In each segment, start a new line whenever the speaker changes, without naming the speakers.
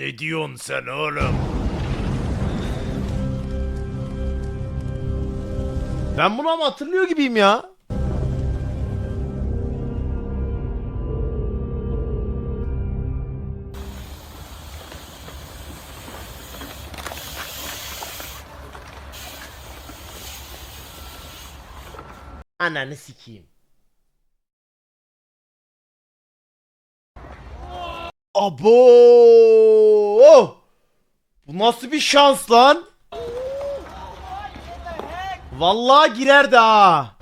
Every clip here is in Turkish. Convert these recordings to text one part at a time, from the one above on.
Ne diyorsun sen oğlum?
Ben bunu ama hatırlıyor gibiyim ya. Ananı sikeyim. Abo! Bu nasıl bir şans lan? Vallahi girerdi ha.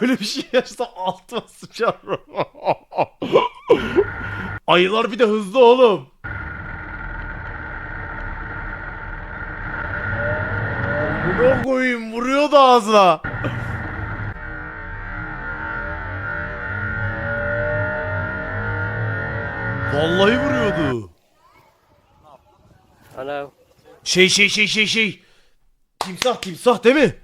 Böyle bir şey yaşta altıma sıçarım. Ayılar bir de hızlı oğlum. Buna koyayım vuruyor da ağzına. Vallahi vuruyordu.
Hello.
Şey şey şey şey şey. Timsah timsah değil mi?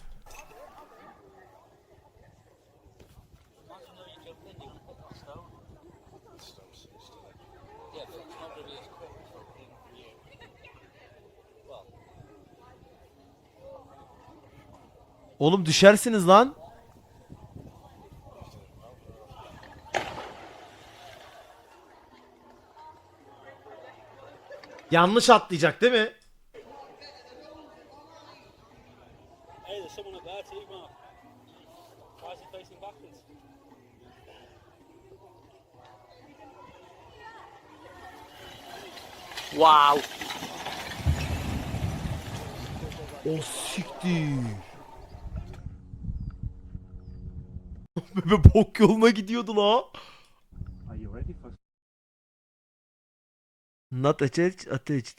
Oğlum düşersiniz lan. Yanlış atlayacak değil mi?
Wow.
O siktir. Bebe bok yoluna gidiyordu la.
Are you ready for
Not attached, attached.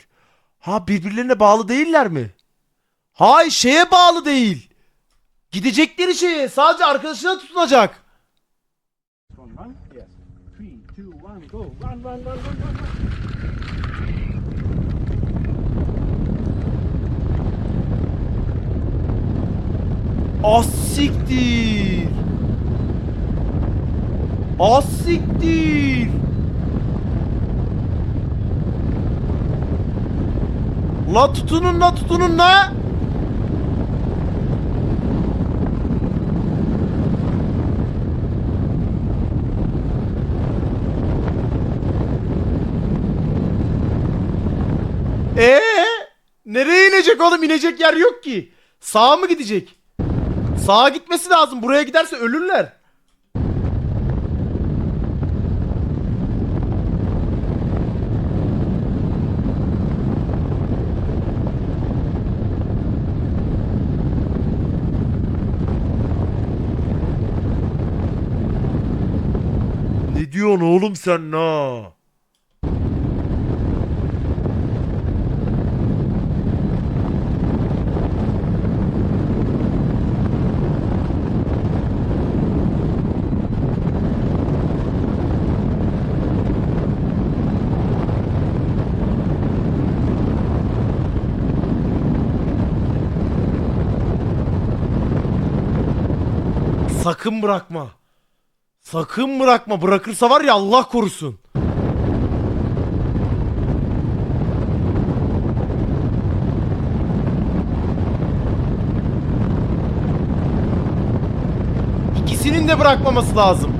Ha birbirlerine bağlı değiller mi? Hay şeye bağlı değil. Gidecekleri şeye sadece arkadaşına tutunacak.
one run?
La tutunun la tutunun la. Ee, nereye inecek oğlum? İnecek yer yok ki. Sağa mı gidecek? Sağa gitmesi lazım. Buraya giderse ölürler. Diyorsun oğlum sen na? Sakın bırakma. Sakın bırakma. Bırakırsa var ya Allah korusun. İkisinin de bırakmaması lazım.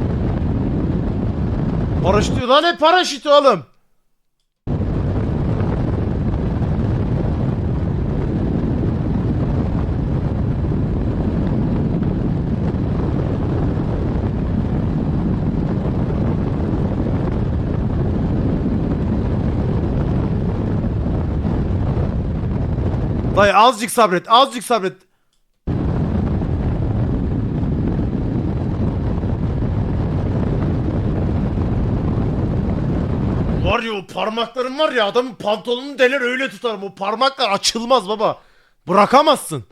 Paraşütü lan ne paraşütü oğlum? Dayı azıcık sabret, azıcık sabret. Var ya o parmakların var ya adamın pantolonunu deler öyle tutarım. O parmaklar açılmaz baba. Bırakamazsın.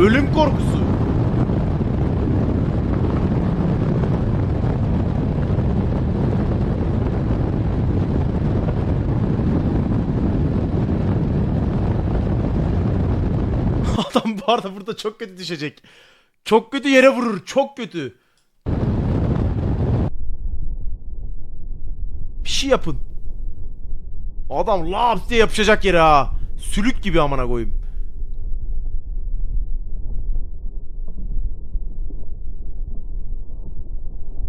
Ölüm korkusu. Bu arada burada çok kötü düşecek. Çok kötü yere vurur. Çok kötü. Bir şey yapın. Adam laps diye yapışacak yere ha. Sülük gibi amına koyayım.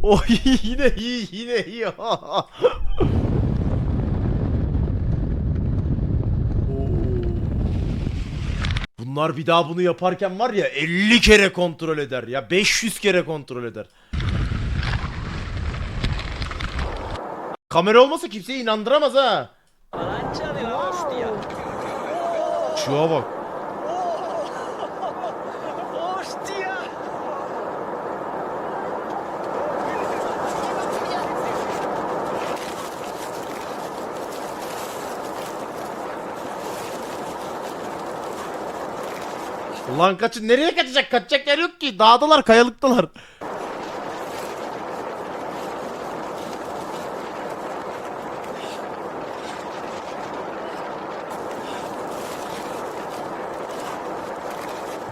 Oh yine iyi yine iyi. Bunlar bir daha bunu yaparken var ya 50 kere kontrol eder ya 500 kere kontrol eder. Kamera olmasa kimseyi inandıramaz ha. Şuna bak. Ulan kaçın nereye kaçacak? Kaçacak yer yok ki. Dağdalar, kayalıktalar.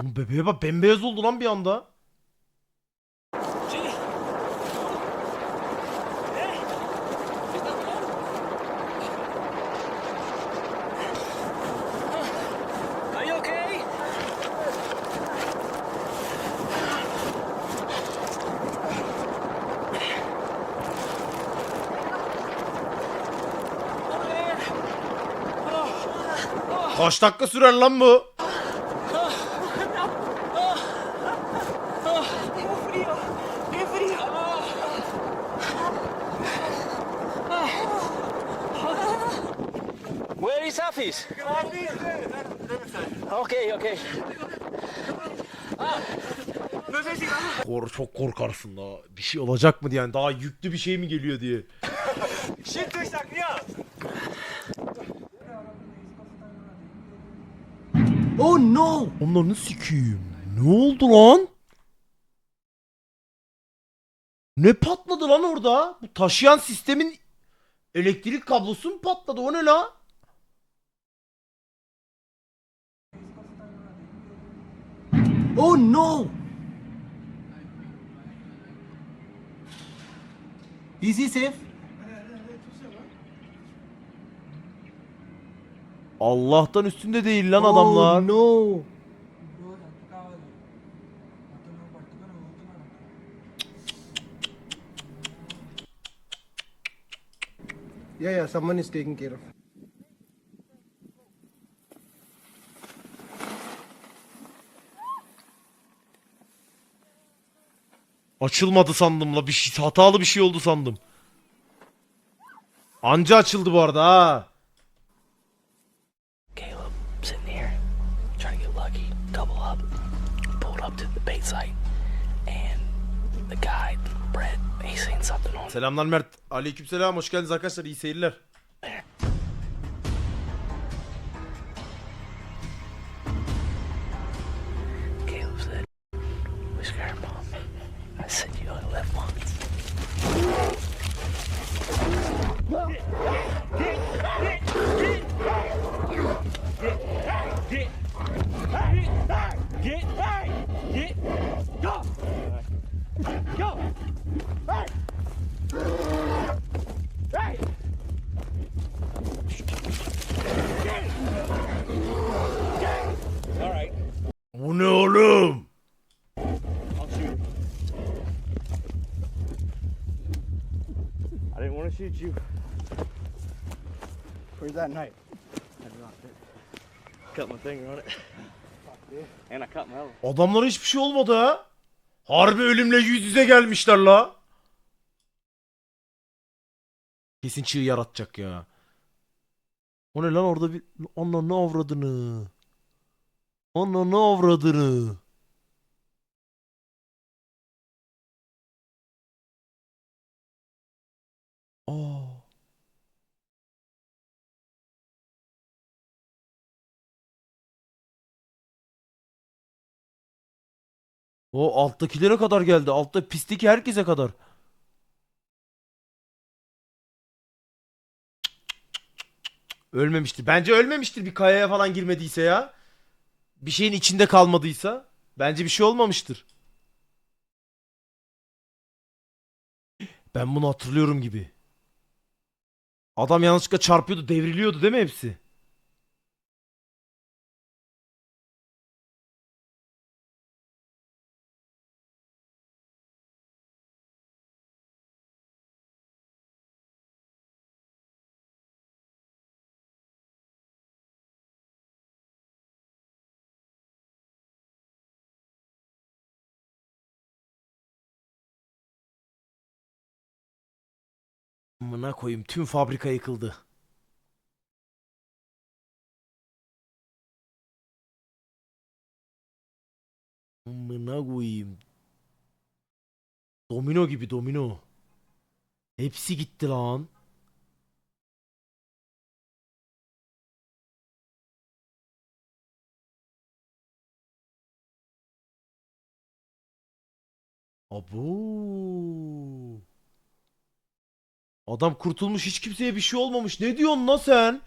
Oğlum bebeğe bak bembeyaz oldu lan bir anda.
Are you okay?
Kaç dakika sürer lan bu?
Where is Hafiz? Okay, okay.
Kor çok korkarsın da. Bir şey olacak mı diye yani daha yüklü bir şey mi geliyor diye.
Oh no!
Onlarını sikeyim. Ne oldu lan? Ne patladı lan orada? Bu taşıyan sistemin elektrik kablosu mu patladı? O ne la?
Oh no! Is he safe?
Allah'tan üstünde değil lan adamlar.
Oh no! Yeah, yeah, someone is taking care of.
Açılmadı sandım la. Bir şey, hatalı bir şey oldu sandım. Anca açıldı bu arada ha.
Site, and the guy, Brett, he seen something on
Selamlar Mert. Aleykümselam. Hoş geldiniz arkadaşlar. İyi seyirler.
Shoot you. Where's that knife? I dropped it. Cut my finger on it. And I cut my elbow.
Adamlara hiçbir şey olmadı ha. Harbi ölümle yüz yüze gelmişler la. Kesin çığ yaratacak ya. O ne lan orada bir... Ana ne avradını. Ana ne avradını. Aa. O alttakilere kadar geldi. Altta pistteki herkese kadar. Ölmemiştir. Bence ölmemiştir bir kayaya falan girmediyse ya. Bir şeyin içinde kalmadıysa. Bence bir şey olmamıştır. Ben bunu hatırlıyorum gibi. Adam yanlışlıkla çarpıyordu, devriliyordu değil mi hepsi? Amına koyayım tüm fabrika yıkıldı. Amına koyayım. Domino gibi domino. Hepsi gitti lan. Abo. Adam kurtulmuş hiç kimseye bir şey olmamış. Ne diyorsun lan sen?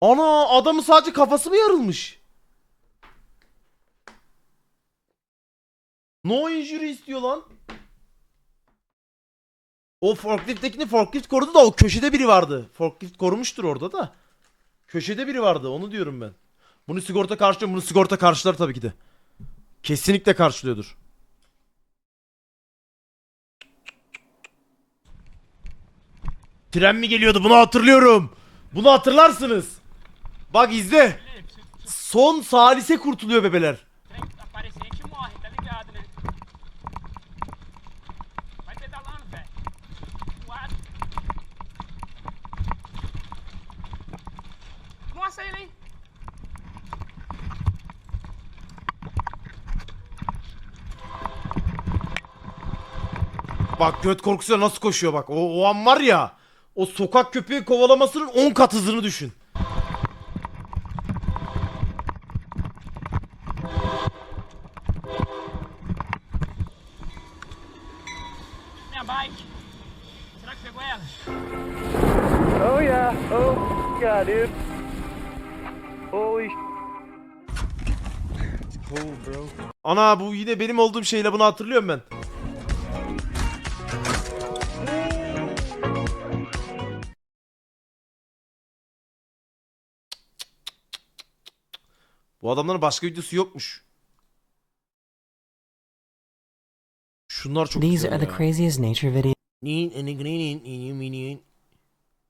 Ana adamın sadece kafası mı yarılmış? No injury istiyor lan. O forklift'tekini forklift korudu da o köşede biri vardı. Forklift korumuştur orada da. Köşede biri vardı onu diyorum ben. Bunu sigorta karşılıyor. Bunu sigorta karşılar tabii ki de. Kesinlikle karşılıyordur. Tren mi geliyordu? Bunu hatırlıyorum. Bunu hatırlarsınız. Bak izle. Son salise kurtuluyor bebeler. Bak göt korkusuyla nasıl koşuyor bak. O, o an var ya. O sokak köpeği kovalamasının 10 kat hızını düşün.
Oh yeah. Oh yeah, dude. Holy
Ana bu yine benim olduğum şeyle bunu hatırlıyorum ben. Bu adamların başka videosu yokmuş. Şunlar çok
These
güzel
are the
ya.
craziest nature videos.